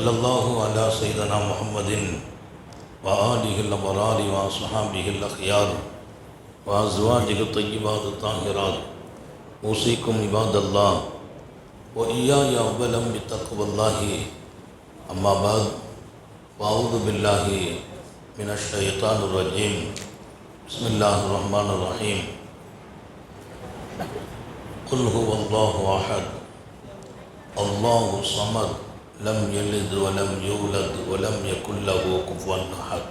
صلى الله على سيدنا محمد وآله الأبرار وأصحابه الأخيار وأزواجه الطيبات الطاهرات. أوصيكم عباد الله وإياي أولا بتقوى الله. أما بعد فأعوذ بالله من الشيطان الرجيم. بسم الله الرحمن الرحيم. قل هو الله أحد الله الصمد لم يلد ولم يولد ولم يكن له كفوا أحد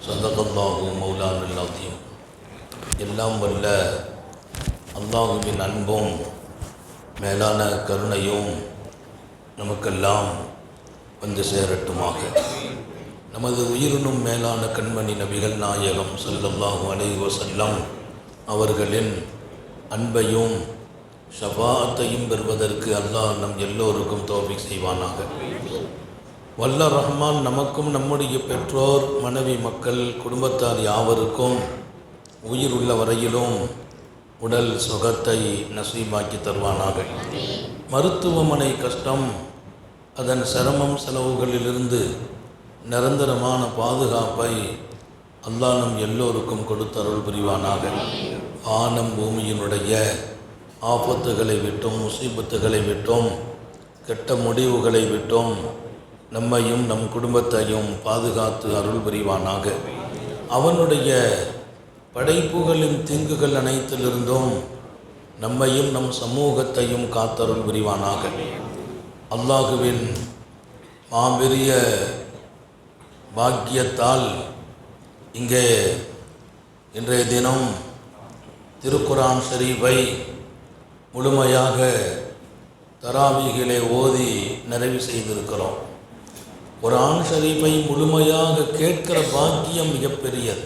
صدق الله مولانا العظيم எல்லாம் வல்ல அல்லாஹுவின் அன்பும் மேலான கருணையும் நமக்கெல்லாம் வந்து சேரட்டுமாக நமது உயிரினும் மேலான கண்மணி நபிகள் நாயகம் ஸல்லல்லாஹு அலைஹி வஸல்லம் அவர்களின் அன்பையும் ஷபாத்தையும் பெறுவதற்கு அல்லாஹ் நம் எல்லோருக்கும் தோல்வி செய்வானாக. வல்ல ரஹ்மான் நமக்கும் நம்முடைய பெற்றோர் மனைவி மக்கள் குடும்பத்தார் யாவருக்கும் உயிர் உள்ள வரையிலும் உடல் சுகத்தை நசீபாக்கி தருவானாக. மருத்துவமனை கஷ்டம் அதன் சிரமம் செலவுகளிலிருந்து நிரந்தரமான பாதுகாப்பை அல்லாஹ் நம் எல்லோருக்கும் கொடுத்தருள் புரிவானாக. ஆனம் பூமியினுடைய ஆபத்துகளை விட்டும் முசீபத்துகளை விட்டும் கெட்ட முடிவுகளை விட்டும். நம்மையும் நம் குடும்பத்தையும் பாதுகாத்து அருள் புரிவானாக. அவனுடைய படைப்புகளின் தீங்குகள் அனைத்திலிருந்தும் நம்மையும் நம் சமூகத்தையும் காத்தருள் புரிவானாக. அல்லாஹுவின் மாபெரிய பாக்கியத்தால் இங்கே இன்றைய தினம் திருக்குரான் ஷரீஃபை முழுமையாக தராவிகளை ஓதி நிறைவு செய்திருக்கிறோம். குரான் ஷரீஃபை முழுமையாக கேட்கிற பாக்கியம் மிகப்பெரியது.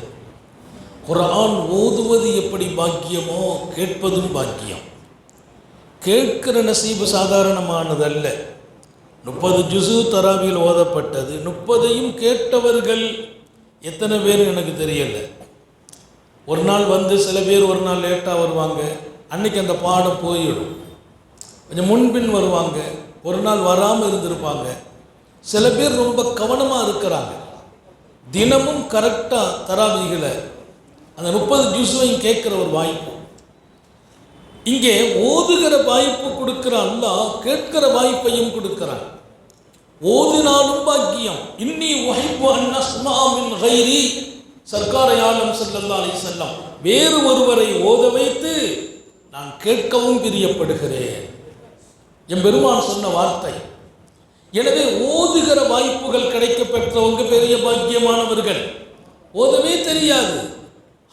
குரான் ஓதுவது எப்படி பாக்கியமோ கேட்பதும் பாக்கியம். கேட்கிற நசீபு சாதாரணமானதல்ல. முப்பது ஜுசு தராவியில் ஓதப்பட்டது. முப்பதையும் கேட்டவர்கள் எத்தனை பேர் எனக்கு தெரியல. ஒரு நாள் வந்து சில பேர் ஒரு நாள் லேட்டாக வருவாங்க. அன்னைக்கு அந்த பாடம் போயிடும். கொஞ்சம் முன்பின் வருவாங்க. ஒரு நாள் வராமல் இருந்திருப்பாங்க. சில பேர் ரொம்ப கவனமாக இருக்கிறாங்க. தினமும் கரெக்டாக தராவிகளை அந்த முப்பது ஜூஸையும் கேட்குற ஒரு வாய்ப்பு. இங்கே ஓதுகிற வாய்ப்பு கொடுக்குற அல்லா கேட்கிற வாய்ப்பையும் கொடுக்கிறான். ஓதினாலும் பாக்கியம். இன்னி உஹைப்பு அன்னஸ்மாமின் கைரி சர்க்காரை ஆளும் செல்லல்லா அலி செல்லம் வேறு ஒருவரை ஓத வைத்து நான் கேட்கவும் பிரியப்படுகிறேன். என் பெருமான் சொன்ன வார்த்தை எனவே ஓதுகிற வாய்ப்புகள் கிடைக்க பெற்றவங்க பெரிய பாக்கியமானவர்கள். ஓதவே தெரியாது.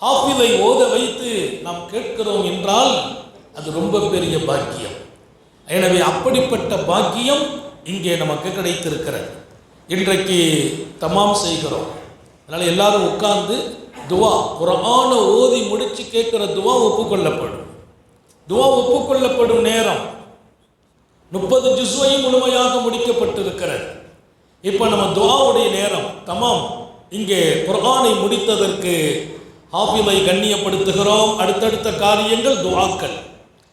ஹாஃபிலை ஓத வைத்து நாம் கேட்கிறோம் என்றால் அது ரொம்ப பெரிய பாக்கியம். எனவே அப்படிப்பட்ட பாக்கியம் இங்கே நமக்கு கிடைத்திருக்கிறது. இன்றைக்கு தமாம் செய்கிறோம். அதனால் எல்லாரும் உட்கார்ந்து துவா குரான ஓதி முடித்து கேட்குற துவா ஒப்புக்கொள்ளப்படும். துவா ஒப்புக்கொள்ளப்படும் நேரம். முப்பது ஜுஸ்வையும் முழுமையாக முடிக்கப்பட்டிருக்கிறது. இப்போ நம்ம துவாவுடைய நேரம். தமாம். இங்கே குர்ஆனை முடித்ததற்கு ஹாஃபிலை கண்ணியப்படுத்துகிறோம். அடுத்தடுத்த காரியங்கள் துவாக்கள்.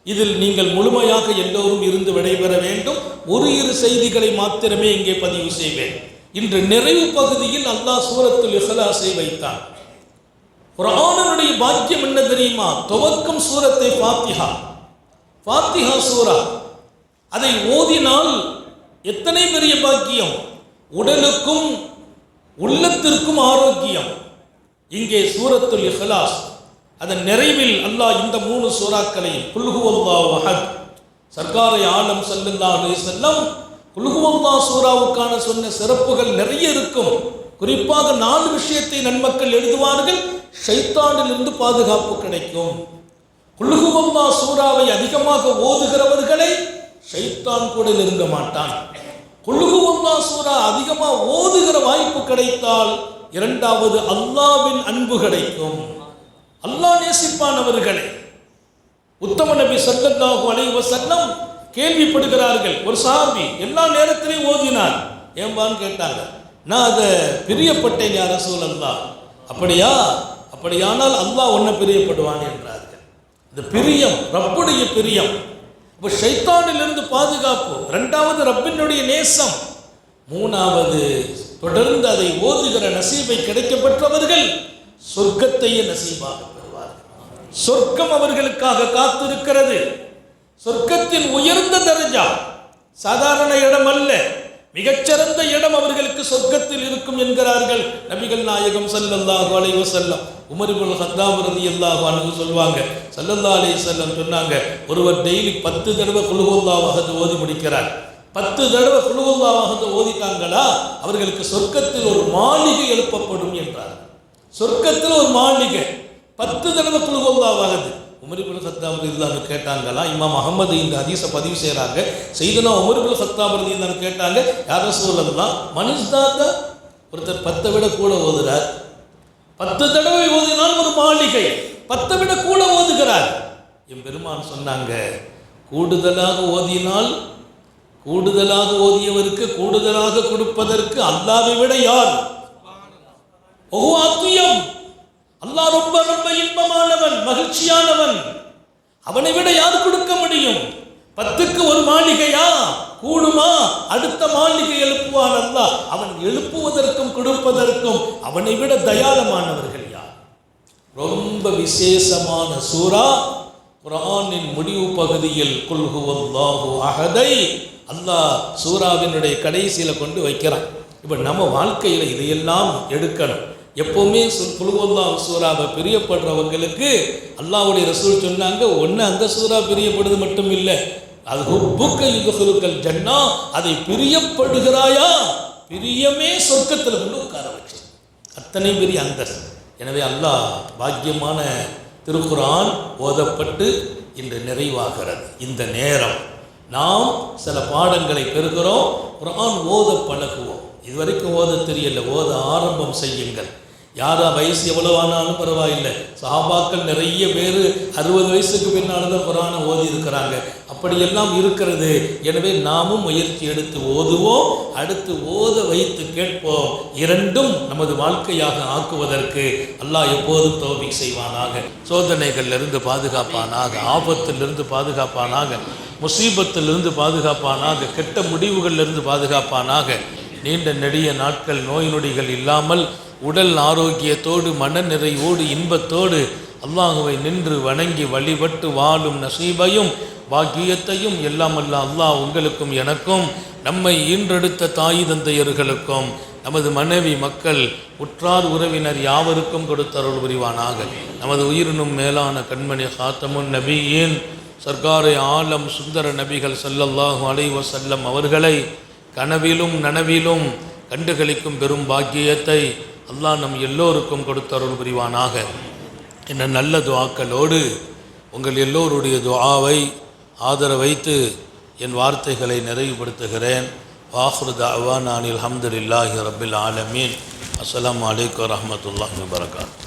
இதில் நீங்கள் முழுமையாக எல்லோரும் இருந்து விடைபெற வேண்டும். ஒரு இரு செய்திகளை மாத்திரமே இங்கே பதிவு செய்வேன். இன்று நிறைவு பகுதியில் அல்லாஹ் சூரத்தில் இஹ்லாஸை வைத்தான். குரானனுடைய பாக்கியம் என்ன தெரியுமா? துவக்கம் சூரத்தை பாத்திஹா பாத்திஹா சூரா. அதை ஓதினால் எத்தனை பெரிய பாக்கியம்? உடலுக்கும் உள்ளத்திற்கும் ஆரோக்கியம். இங்கே சூரத்துல் இஹ்லாஸ். அதன் நிறைவில் அல்லாஹ் இந்த மூணு சூறாக்களை குல்குவல்லா வஹத் சர்க்காரை ஆலம் சல்லல்லா அலைஹி செல்லம் குல்குவல்லா சூறாவுக்கான சொன்ன சிறப்புகள் நிறைய இருக்கும். குறிப்பாக நாலு விஷயத்தை நன்மக்கள் எழுதுவார்கள் சைத்தானிலிருந்து பாதுகாப்பு கிடைக்கும். குழுகுவம்மா சூறாவை அதிகமாக ஓதுகிறவர்களை சைத்தான் கூட நெருங்க மாட்டான். குழுகுவம்மா சூறா அதிகமாக ஓதுகிற வாய்ப்பு கிடைத்தால் இரண்டாவது அல்லாவின் அன்பு கிடைக்கும். அல்லாஹ் நேசிப்பானவர்களை உத்தம நபி சல்லல்லாஹு அலைஹி வஸல்லம் கேள்விப்படுகிறார்கள். ஒரு சாமி எல்லா நேரத்திலையும் ஓதினார். ஏம்பான்னு கேட்டாங்க. நான் அதை பிரியப்பட்டேன் யார் தான் அப்படியா? அப்படியானால் அல்லாஹ் ஒன்றை பிரியப்படுவான் என்றார்கள். இந்த பிரியம் ரப்புடைய பிரியம். இப்போ ஷைத்தானிலிருந்து பாதுகாப்பு ரெண்டாவது ரப்பினுடைய நேசம். மூணாவது தொடர்ந்து அதை ஓதுகிற நசீபை கிடைக்கப்பட்டவர்கள் சொர்க்கத்தையே நசீபாக பெறுவார்கள். சொர்க்கம் அவர்களுக்காக காத்திருக்கிறது. சொர்க்கத்தின் உயர்ந்த தரஜா சாதாரண இடம் அல்ல மிகச்சிறந்த இடம் அவர்களுக்கு சொர்க்கத்தில் இருக்கும் என்கிறார்கள் நபிகள் நாயகம் ஸல்லல்லாஹு செல்லம் வஸல்லம் உமர் ரதி கத்தாப் ரலியல்லாஹு அன்ஹு சொல்வாங்க ஸல்லல்லாஹு சொன்னாங்க ஒருவர் டெய்லி பத்து தடவை குல்ஹுல்லாஹ் அஹத் ஓதி முடிக்கிறார். பத்து தடவை குல்ஹுல்லாஹ் அஹத் ஓதிட்டாங்களா? அவர்களுக்கு சொர்க்கத்தில் ஒரு மாளிகை எழுப்பப்படும் என்றார். சொர்க்கத்தில் ஒரு மாளிகை. பத்து தடவை குல்ஹுல்லாஹ் அஹத் உமர் இப்னு கேட்டாங்களா? இமாம் அகமது இந்த ஹதீஸை பதிவு செய்கிறாங்க செய்தனா உமர் இப்னு கத்தாப் ரலியல்லாஹு கேட்டாங்க யார் மனுஷ் மனுஷ்தாதா ஒருத்தர் பத்தை விட கூட ஓதுறார். பத்து தடவை ஓதினால் ஒரு மாளிகை. பத்தை விட கூட ஓதுகிறார். என் பெருமான் சொன்னாங்க கூடுதலாக ஓதினால் கூடுதலாக ஓதியவருக்கு கூடுதலாக கொடுப்பதற்கு அல்லாவை விட யார்? ஓ அல்லாஹ் ரொம்ப ரொம்ப இன்பமானவன் மகிழ்ச்சியானவன். அவனை விட யார் கொடுக்க முடியும்? பத்துக்கு ஒரு மாளிகையா? கூடுமா? அடுத்த மாளிகை எழுப்புவான் அல்ல அவன் எழுப்புவதற்கும் கொடுப்பதற்கும் அவனை விட தயாளமானவர்கள் யார்? ரொம்ப விசேஷமான சூரா குரானின் முடிவு பகுதியில் குல்ஹுவல்லாஹு அகதை அல்லாஹ் சூராவினுடைய கடைசியில் கொண்டு வைக்கிறான். இப்போ நம்ம வாழ்க்கையில் இதையெல்லாம் எடுக்கணும். எப்போவுமே சொல் குல்ஹுவல்லா சூறாவை பிரியப்படுறவங்களுக்கு அல்லாவுடைய ரசூல் சொன்னாங்க ஒன்று அந்த சூறா பிரியப்படுது மட்டும் இல்லை அது ஹுப்புக்க யுகலுக்கள் ஜன்னா அதை பிரியப்படுகிறாயா? பிரியமே சொர்க்கத்தில் கொண்டு உட்கார வச்சு. அத்தனை பெரிய அந்தஸ்து. எனவே அல்லாஹ் பாக்கியமான திருக்குரான் ஓதப்பட்டு இன்று நிறைவாகிறது. இந்த நேரம் நாம் சில பாடங்களை பெறுகிறோம். குரான் ஓத பழகுவோம். இதுவரைக்கும் ஓத தெரியல. ஓத ஆரம்பம் செய்யுங்கள். யாரா வயசு எவ்வளவு ஆனாலும் பரவாயில்லை. சஹாபாக்கள் நிறைய பேர் அறுபது வயசுக்கு பின்னால் தான் குரானை ஓதி இருக்கிறாங்க. அப்படியெல்லாம் இருக்கிறது. எனவே நாமும் முயற்சி எடுத்து ஓதுவோம். அடுத்து ஓத வைத்து கேட்போம். இரண்டும் நமது வாழ்க்கையாக ஆக்குவதற்கு அல்லாஹ் எப்போதும் தோல்வி செய்வானாக. சோதனைகளிலிருந்து பாதுகாப்பானாக. ஆபத்திலிருந்து பாதுகாப்பானாக. முசீபத்திலிருந்து பாதுகாப்பானாக. கெட்ட முடிவுகளிலிருந்து பாதுகாப்பானாக. நீண்ட நெடிய நாட்கள் நோய் நொடிகள் இல்லாமல் உடல் ஆரோக்கியத்தோடு மன நிறைவோடு இன்பத்தோடு அல்லாஹுவை நின்று வணங்கி வழிபட்டு வாழும் நசீபையும் பாக்கியத்தையும் எல்லாம் அல்ல அல்லாஹ் உங்களுக்கும் எனக்கும் நம்மை ஈன்றெடுத்த தாய் தந்தையர்களுக்கும் நமது மனைவி மக்கள் உற்றார் உறவினர் யாவருக்கும் கொடுத்தருள் புரிவானாக. நமது உயிரினும் மேலான கண்மணி ஹாத்தமுன் நபியின் சர்க்காரை ஆலம் சுந்தர நபிகள் சல்லல்லாஹு அலைஹி செல்லம் அவர்களை கனவிலும் நனவிலும் கண்டுகளிக்கும் பெரும் பாக்கியத்தை அல்லாஹ் நம் எல்லோருக்கும் கொடுத்தருள் புரிவானாக. என்ன நல்ல துவாக்களோடு உங்கள் எல்லோருடைய துவாவை ஆதரவைத்து என் வார்த்தைகளை நிறைவுபடுத்துகிறேன். வாஹ்ரு தாவான் அனில் ஹம்துல்லாஹி ரபில் ஆலமீன். அஸ்லாம் வலைக்கம் வரமத்துல்லாஹி வரகாத்து